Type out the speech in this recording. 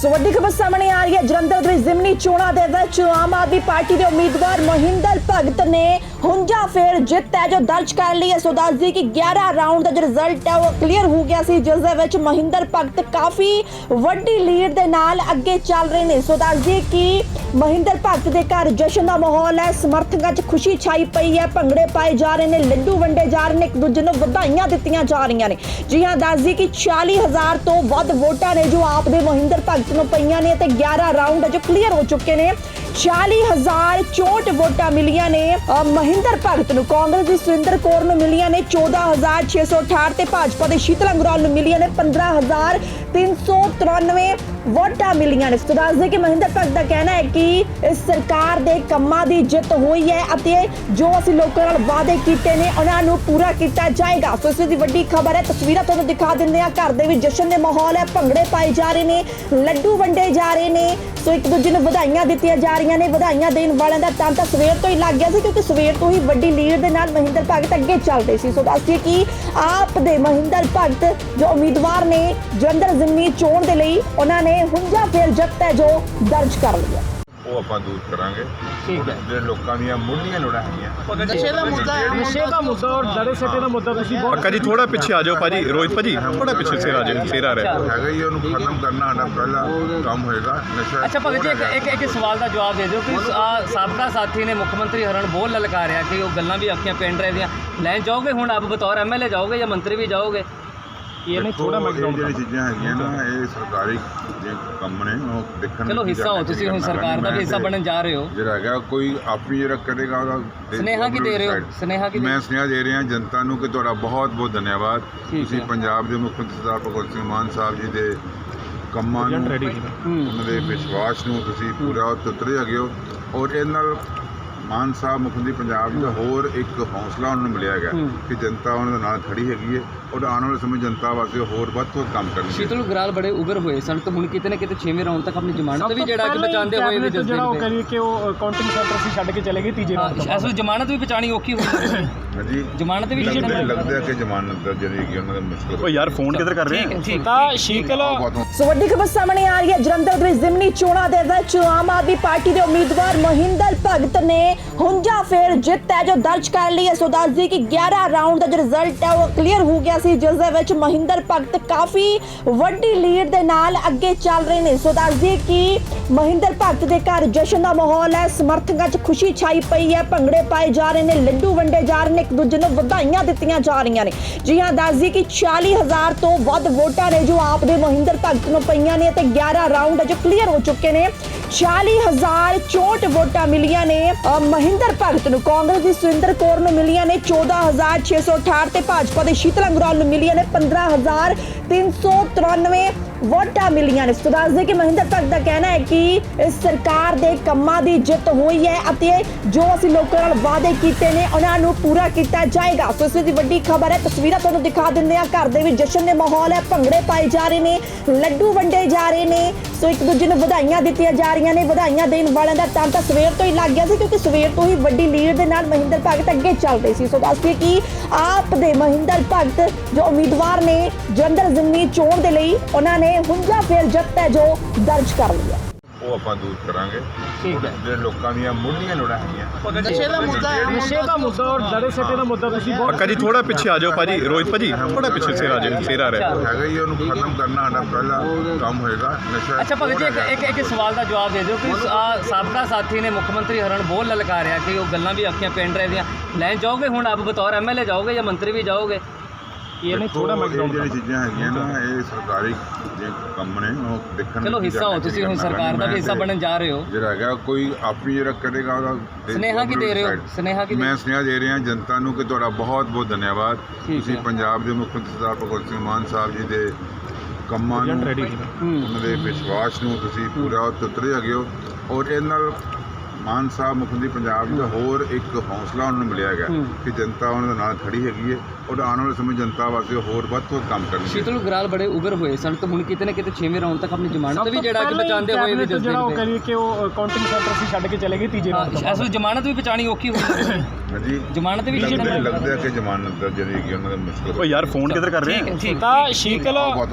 ਸੋ ਵੱਡੀ ਖਬਰ ਸਾਹਮਣੇ ਆ ਰਹੀ ਹੈ। ਜਲੰਧਰ ਦੇ ਜ਼ਿਮਨੀ ਚੋਣਾਂ ਦੇ ਵਿੱਚ ਆਮ ਆਦਮੀ ਪਾਰਟੀ ਦੇ ਉਮੀਦਵਾਰ ਮਹਿੰਦਰ ਭਗਤ ਨੇ ਹੁੰਜਾ ਫੇਰ ਜਿੱਤ ਹੈ ਜੋ ਦਰਜ ਕਰ ਲਈ ਹੈ। ਸੋ ਦੱਸਦੀ ਕਿ 11 ਰਾਉਂਡ ਦਾ ਜੋ ਰਿਜ਼ਲਟ ਹੈ, ਉਹ ਕਲੀਅਰ ਹੋ ਗਿਆ ਸੀ, ਜਿਸ ਦੇ ਵਿੱਚ ਮਹਿੰਦਰ ਭਗਤ ਕਾਫੀ ਵੱਡੀ ਲੀਡ ਦੇ ਨਾਲ ਅੱਗੇ ਚੱਲ ਰਹੇ ਨੇ। ਸੋ ਦੱਸਦੀ ਕਿ ਮਹਿੰਦਰ ਭਗਤ ਦੇ ਘਰ ਜਸ਼ਨ ਦਾ ਮਾਹੌਲ ਹੈ। ਸਮਰਥਕਾਂ 'ਚ ਖੁਸ਼ੀ ਛਾਈ ਪਈ ਹੈ। ਭੰਗੜੇ ਪਾਏ ਜਾ ਰਹੇ ਨੇ, ਲੱਡੂ ਵੰਡੇ ਜਾ ਰਹੇ ਨੇ, ਇੱਕ ਦੂਜੇ ਨੂੰ ਵਧਾਈਆਂ ਦਿੱਤੀਆਂ ਜਾ ਰਹੀਆਂ ਨੇ। ਜੀ ਹਾਂ ਦੱਸਦੀ ਕਿ 40000 ਤੋਂ ਵੱਧ ਵੋਟਾਂ ਨੇ ਜੋ ਆਪ ਦੇ ਮਹਿੰਦਰ ਭਗਤ ਨੂੰ ਪਈਆਂ ਨੇ ਤੇ 11 ਰਾਊਂਡ ਅਜੇ ਕਲੀਅਰ ਹੋ ਚੁੱਕੇ ਨੇ। 40064 ਵੋਟਾਂ ਮਿਲੀਆਂ ਨੇ। ਮਹਿੰਦਰ ਭਗਤ ਨੂੰ, ਕਾਂਗਰਸ ਦੀ ਸੁਰਿੰਦਰ ਕੌਰ ਨੂੰ ਮਿਲੀਆਂ ਨੇ। 14668 ਤੇ ਭਾਜਪਾ ਦੇ ਸ਼ੀਤਲ ਅੰਗਰਾਲ ਨੂੰ ਮਿਲੀਆਂ ਨੇ। 15393 ਵੋਟਾਂ ਮਿਲੀਆਂ ਨੇ। ਸੋ ਦੱਸਦੇ ਕਿ ਮਹਿੰਦਰ ਭਗਤ ਦਾ ਕਹਿਣਾ ਹੈ ਕਿ ਇਸ ਸਰਕਾਰ ਦੇ ਕੰਮਾਂ ਦੀ ਜਿੱਤ ਹੋਈ ਹੈ ਅਤੇ ਜੋ ਅਸੀਂ ਲੋਕਾਂ ਨਾਲ ਵਾਅਦੇ ਕੀਤੇ ਨੇ, ਉਹਨਾਂ ਨੂੰ ਪੂਰਾ ਕੀਤਾ ਜਾਏਗਾ। ਸੋ ਇਸ ਦੀ ਵੱਡੀ ਖਬਰ ਹੈ। ਤਸਵੀਰਾਂ ਤੁਹਾਨੂੰ ਦਿਖਾ ਦਿੰਦੇ ਆ ਘਰ ਦੇ ਵਿੱਚ ਜਸ਼ਨ ਦੇ ਮਾਹੌਲ ਹੈ। ਭੰਗੜੇ ਪਾਏ ਜਾ ਰਹੇ ਨੇ। ਲੱਡੂ ਵੰਡੇ ਜਾ ਰਹੇ ਨੇ। ਸੋ ਇੱਕ ਦੂਜੇ ਨੂੰ ਵਧਾਈਆਂ ਦਿੱਤੀਆਂ ਜਾ ਰਹੀਆਂ ਨੇ, ਵਧਾਈਆਂ ਦੇਣ ਵਾਲਿਆਂ ਦਾ ਤਾਂ ਤਾਂ ਸਵੇਰ ਤੋਂ ਹੀ ਲੱਗ ਗਿਆ ਸੀ ਕਿਉਂਕਿ ਸਵੇਰ ਤੋਂ ਹੀ ਵੱਡੀ ਲੀਡ ਦੇ ਨਾਲ ਮਹਿੰਦਰ ਭਗਤ ਅੱਗੇ ਚੱਲ ਰਹੇ ਸੀ ਸੋ ਦੱਸਦੀਏ ਕਿ ਆਪ ਦੇ ਮਹਿੰਦਰ ਭਗਤ ਜੋ ਉਮੀਦਵਾਰ ਨੇ ਜਲੰਧਰ ਜ਼ਿਮਨੀ ਚੋਣ ਦੇ ਲਈ, ਉਹਨਾਂ ਨੇ ਹੁੰਜਾ ਫੇਰ ਜਿੱਤ ਹੈ ਜੋ ਦਰਜ ਕਰ ਲਈ ਹੈ ਉਹ ਆਪਾਂ ਦੂਰ ਕਰਾਂਗੇ। ਠੀਕ ਹੈ। ਜਿਹੜੇ ਲੋਕਾਂ ਦੀਆਂ ਮੁੱਢਲੀਆਂ ਲੋੜਾਂ ਹੈਗੀਆਂ। ਨਸ਼ੇ ਦਾ ਮੁੱਦਾ ਹੈ ਨਸ਼ੇ ਦਾ ਮੁੱਦਾ ਔਰ ਦੜੇ ਸੱਟੇ ਦਾ ਮੁੱਦਾ ਤੁਸੀਂ ਬਹੁਤ ਪੱਕਾ ਜੀ ਥੋੜਾ ਪਿੱਛੇ ਆ ਜਾਓ ਭਾਜੀ। ਰੋਹਿਤ ਭਾਜੀ ਥੋੜਾ ਪਿੱਛੇ ਸਿਰ ਆ ਜਾਓ ਸਿਰ ਆ ਰਿਹਾ ਹੈਗਾ ਹੀ ਉਹਨੂੰ ਖਤਮ ਕਰਨਾ ਸਾਡਾ ਪਹਿਲਾ ਕੰਮ ਹੋਏਗਾ। ਨਸ਼ਾ ਅੱਛਾ ਭਗਤ ਜੀ ਇੱਕ ਇੱਕ ਸਵਾਲ ਦਾ ਜਵਾਬ ਦੇ ਦਿਓ ਕਿ ਸਾਬਕਾ ਸਾਥੀ ਨੇ ਮੁੱਖ ਮੰਤਰੀ ਹਰਨ ਬੋਲ ਲਲਕਾਰਿਆ ਕਿ ਉਹ ਗੱਲਾਂ ਵੀ ਆਖੀਆਂ ਪਿੰਡ ਰਹੇ ਦੀਆਂ। ਲੈਣ ਜਾਓਗੇ ਹੁਣ ਆਪ ਬਤੌਰ ਐਮਐਲਏ ਜਾਓਗੇ ਜਾਂ ਮੰਤਰੀ ਵੀ ਜਾਓਗੇ? ਇਹ ਨਹੀਂ ਥੋੜਾ ਦੇਖੋ, ਮੈਂ ਇਹ ਜਿਹੜੀ ਚੀਜ਼ਾਂ ਹੈਗੀਆਂ ਨਾ ਇਹ ਸਰਕਾਰੀ ਜੇ ਕੰਮ ਨੇ ਉਹ ਦੇਖਣ ਚਲੋ ਕੀ ਹਿੱਸਾ ਹੋ ਕਰਨਾ, ਤੁਸੀਂ ਹੁਣ ਕੀ ਸਰਕਾਰ ਦਾ ਵੀ ਹਿੱਸਾ ਮੈਂ ਬਣਨ ਜਾ ਰਹੇ ਹੋ। ਜਿਹੜਾ ਹੈਗਾ ਕੋਈ ਆਪੀ ਜਿਹੜਾ ਕਰੇਗਾ ਉਹਦਾ ਦੇ- ਸੁਨੇਹਾ ਕੀ ਦੇ ਰਹੇ ਹੋ? side। ਸੁਨੇਹਾ ਕੀ ਦੇ- ਮੈਂ ਸੁਨੇਹਾ ਦੇ ਰਿਹਾ ਜਨਤਾ ਨੂੰ ਕਿ ਤੁਹਾਡਾ ਬਹੁਤ ਬਹੁਤ ਧੰਨਵਾਦ। ਤੁਸੀਂ। ਪੰਜਾਬ ਦੇ ਮੁੱਖ ਮੰਤਰੀ ਸਰਦਾਰ ਭਗਵੰਤ ਸਿੰਘ ਮਾਨ ਸਾਹਿਬ ਜੀ ਦੇ ਕੰਮਾਂ ਨੂੰ ਉਹਨਾਂ ਦੇ ਵਿਸ਼ਵਾਸ ਨੂੰ ਤੁਸੀਂ ਪੂਰਾ ਉਤਰੇ ਹੈਗੇ ਹੋ। ਔਰ ਇਹ ਨਾਲ ਮਾਨ ਸਾਹਿਬ ਮੁੱਖ ਮੰਤਰੀ ਪੰਜਾਬ ਦਾ ਹੋਰ ਇੱਕ ਹੌਸਲਾ ਉਹਨਾਂ ਨੂੰ ਮਿਲਿਆ ਗਿਆ ਹੂੰ। ਕਿ ਜਨਤਾ ਉਹਨਾਂ ਦੇ ਨਾਲ ਖੜੀ ਹੈਗੀ ਹੈ ਔਰ ਆਉਣ ਵਾਲੇ ਸਮੇਂ ਜਨਤਾ ਵਾਸਤੇ ਹੋਰ ਵੱਧ ਤੋਂ ਵੱਧ ਕੰਮ ਕਰਨਗੇ। ਸ਼ੀਤਲ ਗਰਾਲ ਬੜੇ ਉਗਰ ਹੋਏ ਸਨ ਤੇ ਹੁਣ ਕਿਤੇ ਨਾ ਕਿਤੇ 6ਵੇਂ ਰਾਉਂਡ ਤੱਕ ਆਪਣੀ ਜ਼ਮਾਨਤ ਵੀ ਜਿਹੜਾ ਕਿ ਬਚਾਉਂਦੇ ਹੋਏ ਵੀ ਜਿਹੜਾ ਉਹ ਕਰੀਏ ਕਿ ਉਹ ਕਾਊਂਟਿੰਗ ਸੈਂਟਰ ਸੀ ਛੱਡ ਕੇ ਚਲੇ ਗਏ ਤੀਜੇ ਰਾਉਂਡ ਤੋਂ ਇਸ ਜ਼ਮਾਨਤ ਵੀ ਬਚਾਣੀ ਔਖੀ ਹੋਈ। ਹਾਂਜੀ। ਜ਼ਮਾਨਤ ਵੀ ਲੱਗਦਾ ਲੱਗਦਾ ਲੱਗਦਾ ਕਿ ਜ਼ਮਾਨਤ ਦਾ ਜਿਹੜੀ ਹੈਗੀ ਉਹਨਾਂ ਦਾ ਮੁਸ਼ਕਲ ਓ ਯਾਰ ਫੋਨ ਕਿੱਧਰ ਕਰ ਰਹੇ ਆ ਹੈ ਠੀਕ ਤਾਂ ਸ਼ੀਕਲ ਸੋ ਵੱਡੀ ਖਬਰ ਸਾਹਮਣੇ ਆ ਰਹੀ ਹੈ। ਜਲੰਧਰ ਦੇ ਜ਼ਿਮਨੀ ਚੋਣਾਂ ਦੇ ਵਿੱਚ ਆਮ ਆਦਮੀ ਪਾਰਟੀ ਦੇ ਉਮੀਦਵਾਰ ਮਹਿੰਦਰ ਭਗਤ ਨੇ ਹੁੰਜਾ ਫੇਰ ਜਿੱਤ ਹੈ ਜੋ ਦਰਜ ਕਰ ਲਈ ਹੈ। ਸੋ ਦੱਸਦੀ ਕਿ 11 ਰਾਉਂਡ ਦਾ ਜੋ ਰਿਜ਼ਲਟ ਹੈ ਉਹ ਕਲੀਅਰ ਹੋ ਗਿਆ ਸੀ ਜਿਸ ਦੇ ਵਿੱਚ ਮਹਿੰਦਰ ਭਗਤ ਕਾਫੀ ਵੱਡੀ ਲੀਡ ਦੇ ਨਾਲ ਅੱਗੇ ਚੱਲ ਰਹੇ ਨੇ। ਸੋ ਦੱਸਦੀ ਕਿ ਮਹਿੰਦਰ ਭਗਤ ਦੇ ਘਰ ਜਸ਼ਨ ਦਾ ਮਾਹੌਲ ਹੈ। ਸਮਰਥਕਾਂ 'ਚ ਖੁਸ਼ੀ ਛਾਈ ਪਈ ਹੈ। ਭੰਗੜੇ ਪਾਏ ਜਾ ਰਹੇ ਨੇ ਲੱਡੂ ਵੰਡੇ ਜਾ ਰਹੇ ਨੇ ਇੱਕ ਦੂਜੇ ਨੂੰ ਵਧਾਈਆਂ ਦਿੱਤੀਆਂ ਜਾ ਰਹੀਆਂ ਨੇ। ਜੀ ਹਾਂ ਦੱਸਦੀ ਕਿ 40000 ਤੋਂ ਵੱਧ ਵੋਟਾਂ ਨੇ ਜੋ ਆਪ ਦੇ ਮਹਿੰਦਰ ਭਗਤ ਨੂੰ ਪਈਆਂ ਨੇ ਤੇ 11 ਰਾਉਂਡ ਹੈ ਜੋ ਕਲੀਅਰ ਹੋ ਚੁੱਕੇ ਨੇ। 40064 ਵੋਟਾਂ ਮਿਲੀਆਂ ਨੇ ਮਹਿੰਦਰ ਭਗਤ ਨੂੰ। ਕਾਂਗਰਸ ਦੀ ਸੁਰਿੰਦਰ ਕੌਰ ਨੂੰ ਮਿਲੀਆਂ ਨੇ 14668 ਤੇ ਭਾਜਪਾ ਦੇ ਸ਼ੀਤਲ ਅੰਗਰਾਲ ਨੂੰ ਮਿਲੀਆਂ ਨੇ 15393 ਵੋਟਾਂ ਮਿਲੀਆਂ ਨੇ। ਸੋ ਦੱਸਦੇ ਕਿ ਮਹਿੰਦਰ ਭਗਤ ਦਾ ਕਹਿਣਾ ਹੈ ਕਿ ਇਸ ਸਰਕਾਰ ਦੇ ਕੰਮਾਂ ਦੀ ਜਿੱਤ ਹੋਈ ਹੈ ਅਤੇ ਜੋ ਅਸੀਂ ਲੋਕਾਂ ਨਾਲ ਵਾਅਦੇ ਕੀਤੇ ਨੇ, ਉਹਨਾਂ ਨੂੰ ਪੂਰਾ ਕੀਤਾ ਜਾਏਗਾ। ਸੋ ਇਸ ਦੀ ਵੱਡੀ ਖਬਰ ਹੈ, ਤਸਵੀਰਾਂ ਤੁਹਾਨੂੰ ਦਿਖਾ ਦਿੰਦੇ ਆ ਘਰ ਦੇ ਵਿੱਚ ਜਸ਼ਨ ਦੇ ਮਾਹੌਲ ਹੈ, ਭੰਗੜੇ ਪਾਏ ਜਾ ਰਹੇ ਨੇ, ਲੱਡੂ ਵੰਡੇ ਜਾ ਰਹੇ ਨੇ। ਸੋ ਇੱਕ ਦੂਜੇ ਨੂੰ ਵਧਾਈਆਂ ਦਿੱਤੀਆਂ ਜਾ ਰਹੀਆਂ ਨੇ। ਵਧਾਈਆਂ ਦੇਣ ਵਾਲਿਆਂ ਦਾ ਤਾਂ ਤਾਂ ਸਵੇਰ ਤੋਂ ਹੀ ਲੱਗ ਗਿਆ ਸੀ, ਕਿਉਂਕਿ ਸਵੇਰ ਤੋਂ ਹੀ ਵੱਡੀ ਲੀਡ ਦੇ ਨਾਲ ਮਹਿੰਦਰ ਭਗਤ ਅੱਗੇ ਚੱਲ ਰਹੇ ਸੀ। ਸੋ ਦੱਸਦੀਏ ਕਿ ਆਪ ਦੇ ਮਹਿੰਦਰ ਭਗਤ ਜੋ ਉਮੀਦਵਾਰ ਨੇ ਜਲੰਧਰ ਜ਼ਿਮਨੀ ਚੋਣ ਦੇ ਲਈ ਉਹਨਾਂ ਨੇ ਹੁੰਜਾ ਫੇਰ ਜਿੱਤ ਹੈ ਜੋ ਦਰਜ ਕਰ ਹੈ। ਉਹ ਆਪਾਂ ਦੂਰ ਕਰਾਂਗੇ। ਠੀਕ ਹੈ। ਜਿਹੜੇ ਲੋਕਾਂ ਦੀਆਂ ਮੁੱਢਲੀਆਂ ਲੋੜਾਂ ਹੈਗੀਆਂ। ਨਸ਼ੇ ਦਾ ਮੁੱਦਾ ਹੈ। ਨਸ਼ੇ ਦਾ ਮੁੱਦਾ ਔਰ ਦੜੇ ਸੱਟੇ ਦਾ ਮੁੱਦਾ ਤੁਸੀਂ ਬਹੁਤ ਪੱਕਾ ਜੀ ਥੋੜਾ ਪਿੱਛੇ ਆ ਜਾਓ ਭਾਜੀ। ਰੋਹਿਤ ਭਾਜੀ ਥੋੜਾ ਪਿੱਛੇ ਸਿਰ ਆ ਜਾਓ ਸਿਰ ਰਿਹਾ। ਹੈਗਾ ਹੀ ਉਹਨੂੰ ਖਤਮ ਕਰਨਾ ਸਾਡਾ ਪਹਿਲਾ ਕੰਮ ਹੋਏਗਾ। ਨਸ਼ਾ ਅੱਛਾ ਭਗਤ ਜੀ ਇੱਕ ਇੱਕ ਇੱਕ ਸਵਾਲ ਦਾ ਜਵਾਬ ਦੇ ਦਿਓ ਕਿ ਸਾਬਕਾ ਸਾਥੀ ਨੇ ਮੁੱਖ ਮੰਤਰੀ ਹਰਨ ਬੋਲ ਲਲਕਾਰਿਆ ਕਿ ਉਹ ਗੱਲਾਂ ਵੀ ਆਖੀਆਂ ਪਿੰਡ ਰਹੇ ਦੀਆਂ। ਲੈਣ ਜਾਓਗੇ ਹੁਣ ਆਪ ਬਤੌਰ ਐਮਐਲਏ ਜਾਓਗੇ ਜਾਂ ਮੰਤਰੀ ਵੀ ਜਾਓਗੇ? ਥੋੜਾ ਜਿਹੜੀ ਚੀਜ਼ਾਂ ਹੈਗੀਆਂ ਨਾ ਇਹ ਸਰਕਾਰੀ ਜੇ ਕੰਮ ਨੇ ਉਹ ਦੇਖਣ ਚਲੋ ਕੀ ਹਿੱਸਾ ਕਰਨਾ, ਹੋ ਤੁਸੀਂ ਹੁਣ ਕੀ ਸਰਕਾਰ ਦਾ ਕਰਨਾ, ਵੀ ਹਿੱਸਾ ਮੈਂ ਬਣਨ ਜਾ ਰਹੇ ਹੋ। ਜਿਹੜਾ ਹੈਗਾ ਕੋਈ ਆਪੀ ਜਿਹੜਾ ਕਰੇਗਾ ਉਹਦਾ ਦੇ- ਸੁਨੇਹਾ ਕੀ ਦੇ ਰਹੇ ਹੋ? side। ਸੁਨੇਹਾ ਕੀ ਦੇ- ਮੈਂ ਸੁਨੇਹਾ ਦੇ ਰਿਹਾ ਜਨਤਾ ਨੂੰ ਕਿ ਤੁਹਾਡਾ ਬਹੁਤ ਬਹੁਤ ਧੰਨਵਾਦ। ਤੁਸੀਂ। ਪੰਜਾਬ ਦੇ ਮੁੱਖ ਮੰਤਰੀ ਸਰਦਾਰ ਭਗਵੰਤ ਸਿੰਘ ਮਾਨ ਸਾਹਿਬ ਜੀ ਦੇ ਕੰਮਾਂ ਨੂੰ ਉਹਨਾਂ ਦੇ ਵਿਸ਼ਵਾਸ ਨੂੰ ਤੁਸੀਂ ਪੂਰਾ ਉਤਰੇ ਹੈਗੇ ਹੋ। ਔਰ ਇਹ ਨਾਲ ਮਾਨ ਸਾਹਿਬ ਮੁੱਖ ਮੰਤਰੀ ਪੰਜਾਬ ਦਾ ਹੋਰ ਇੱਕ ਹੌਸਲਾ ਉਹਨਾਂ ਨੂੰ ਮਿਲਿਆ ਗਿਆ ਹੂੰ। ਕਿ ਜਨਤਾ ਉਹਨਾਂ ਦੇ ਨਾਲ ਖੜੀ ਹੈਗੀ ਹੈ ਔਰ ਆਉਣ ਵਾਲੇ ਸਮੇਂ ਜਨਤਾ ਵਾਸਤੇ ਹੋਰ ਵੱਧ ਤੋਂ ਕੰਮ ਕਰਨਗੇ। ਸ਼ੀਤਲ ਗਰਾਲ ਬੜੇ ਉਗਰ ਹੋਏ ਸਨ ਤੇ ਹੁਣ ਕਿਤੇ ਨਾ ਕਿਤੇ 6ਵੇਂ ਰਾਉਂਡ ਤੱਕ ਆਪਣੀ ਜ਼ਮਾਨਤ ਵੀ ਜਿਹੜਾ ਕਿ ਬਚਾਉਂਦੇ ਹੋਏ ਵੀ ਜਿਹੜਾ ਉਹ ਕਰੀਏ ਕਿ ਉਹ ਕਾਊਂਟਿੰਗ ਸੈਂਟਰ ਸੀ ਛੱਡ ਕੇ ਚਲੇ ਗਏ ਤੀਜੇ ਰਾਉਂਡ ਤੋਂ ਇਸ ਵੇਲੇ ਜ਼ਮਾਨਤ ਵੀ ਬਚਾਣੀ ਔਖੀ ਹੋਈ। ਹਾਂਜੀ। ਜ਼ਮਾਨਤ ਵੀ ਲੱਗਦਾ ਕਿ ਜ਼ਮਾਨਤ ਦਾ ਜਿਹੜੀ ਹੈਗੀ ਉਹਨਾਂ ਦਾ ਮੁਸ਼ਕਲ ਓ ਯਾਰ ਫੋਨ ਕਿੱਧਰ ਕਰ ਰਹੇ? ਤਾਂ ਸ਼ੀਕਲ ਬਹੁਤ